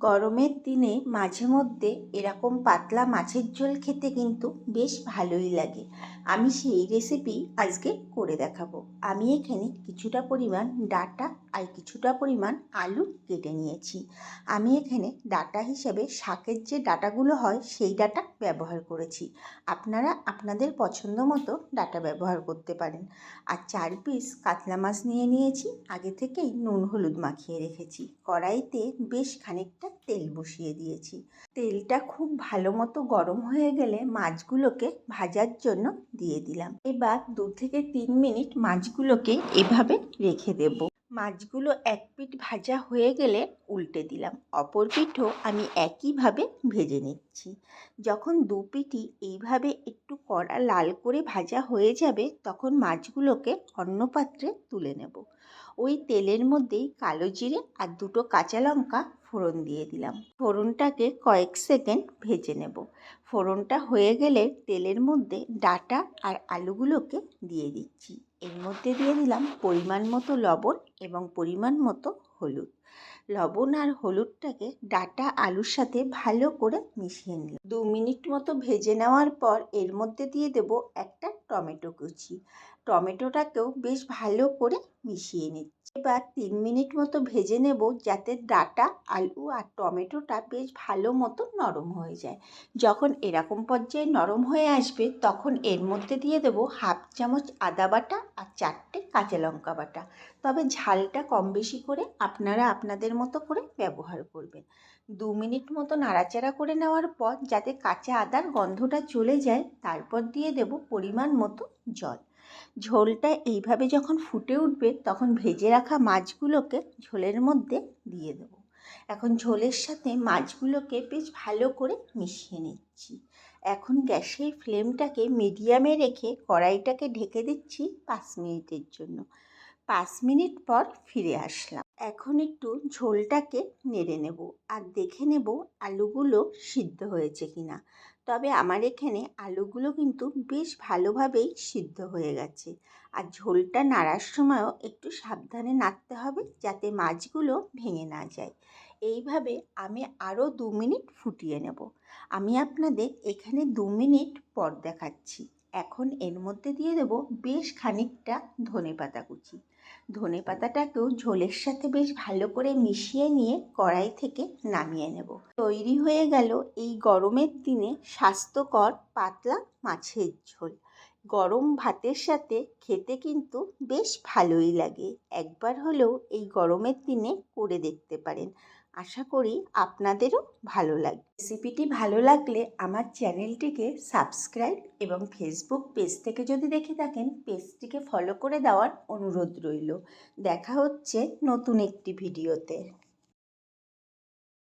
গরমের দিনে মাঝে মধ্যে এরকম পাতলা মাছের ঝোল খেতে কিন্তু বেশ ভালোই লাগে। আমি সেই রেসিপি আজকে করে দেখাবো। আমি এখানে কিছুটা পরিমাণ ডাটা আর কিছুটা পরিমাণ আলু কেটে নিয়েছি। আমি এখানে ডাটা হিসেবে শাকের যে ডাটাগুলো হয়, সেই ডাটা ব্যবহার করেছি। আপনারা আপনাদের পছন্দ মতো ডাটা ব্যবহার করতে পারেন। আর চার পিস কাতলা মাছ নিয়ে নিয়েছি। আগে থেকেই নুন হলুদ মাখিয়ে রেখেছি। কড়াইতে বেশ খানিকটা তেল বসিয়ে দিয়েছি। তেলটা খুব ভালো মতো গরম হয়ে গেলে মাছগুলোকে ভাজার জন্য দিয়ে দিলাম। এবার দু থেকে তিন মিনিট মাছগুলোকে এভাবে রেখে দেব। মাছগুলো এক পিঠ ভাজা হয়ে গেলে উল্টে দিলাম। অপর পিঠও আমি একইভাবে ভেজে নিচ্ছি। যখন দু পিঠই এইভাবে একটু কড়া লাল করে ভাজা হয়ে যাবে, তখন মাছগুলোকে অন্য পাত্রে তুলে নেব। ওই তেলের মধ্যেই কালো জিরে আর দুটো কাঁচা লঙ্কা ফোড়ন দিয়ে দিলাম। ফোড়নটাকে কয়েক সেকেন্ড ভেজে নেব। ফোড়নটা হয়ে গেলে তেলের মধ্যে ডাটা আর আলুগুলোকে দিয়ে দিচ্ছি। এর মধ্যে দিয়ে দিলাম পরিমাণ মতো লবণ এবং পরিমাণ মতো হলুদ। লবণ আর হলুদটাকে ডাটা আলুর সাথে ভালো করে মিশিয়ে নিলাম। দু মিনিট মতো ভেজে নেওয়ার পর এর মধ্যে দিয়ে দেব একটা টমেটো কুচি। টমেটোটাকেও বেশ ভালো করে মিশিয়ে নিচ্ছি। এবার তিন মিনিট মতো ভেজে নেব যাতে ডাটা, আলু আর টমেটোটা বেশ ভালো মতো নরম হয়ে যায়। যখন এরকম পর্যায়ে নরম হয়ে আসবে তখন এর মধ্যে দিয়ে দেব হাফ চামচ আদা বাটা আর চারটে কাঁচা লঙ্কা বাটা। তবে ঝালটা কম বেশি করে আপনারা আপনাদের মতো করে ব্যবহার করবেন। দু মিনিট মতো নাড়াচাড়া করে নেওয়ার পর যাতে কাঁচা আদার গন্ধটা চলে যায়, তারপর দিয়ে দেব পরিমাণ মতো জল। ঝোলটা এইভাবে যখন ফুটে উঠবে তখন ভেজে রাখা মাছগুলোকে ঝোলের মধ্যে দিয়ে দেবো। এখন ঝোলের সাথে মাছগুলোকে বেশ ভালো করে মিশিয়ে নিচ্ছি। এখন গ্যাসের ফ্লেমটাকে মিডিয়ামে রেখে কড়াইটাকে ঢেকে দিচ্ছি পাঁচ মিনিটের জন্য। পাঁচ মিনিট পর ফিরে আসলাম। এখন একটু ঝোলটাকে নেড়ে নেব আর দেখে নেব আলুগুলো সিদ্ধ হয়েছে কিনা। তবে আমার এখানে আলুগুলো কিন্তু বেশ ভালোভাবেই সিদ্ধ হয়ে গেছে। আর ঝোলটা নাড়ার সময়ও একটু সাবধানে নাড়তে হবে যাতে মাছগুলো ভেঙে না যায়। এইভাবে আমি আরও দু মিনিট ফুটিয়ে নেব। আমি আপনাদের এখানে দু মিনিট পর দেখাচ্ছি। এখন এর মধ্যে দিয়ে দেব বেশ খানিকটা ধনে পাতা কুচি। ধনে পাতাটাকেও ঝোলের সাথে বেশ ভালো করে মিশিয়ে নিয়ে কড়াই থেকে নামিয়ে নেব। তৈরি হয়ে গেল এই গরমের দিনে স্বাস্থ্যকর পাতলা মাছের ঝোল। গরম ভাতের সাথে খেতে কিন্তু বেশ ভালোই লাগে। একবার হলেও এই গরমের দিনে করে দেখতে পারেন। আশা করি আপনাদেরও ভালো লাগবে। রেসিপিটি ভালো লাগলে আমার চ্যানেলটিকে সাবস্ক্রাইব এবং ফেসবুক পেজ থেকে যদি দেখে থাকেন, পেজটিকে ফলো করে দেওয়ার অনুরোধ রইল। দেখা হচ্ছে নতুন একটি ভিডিওতে।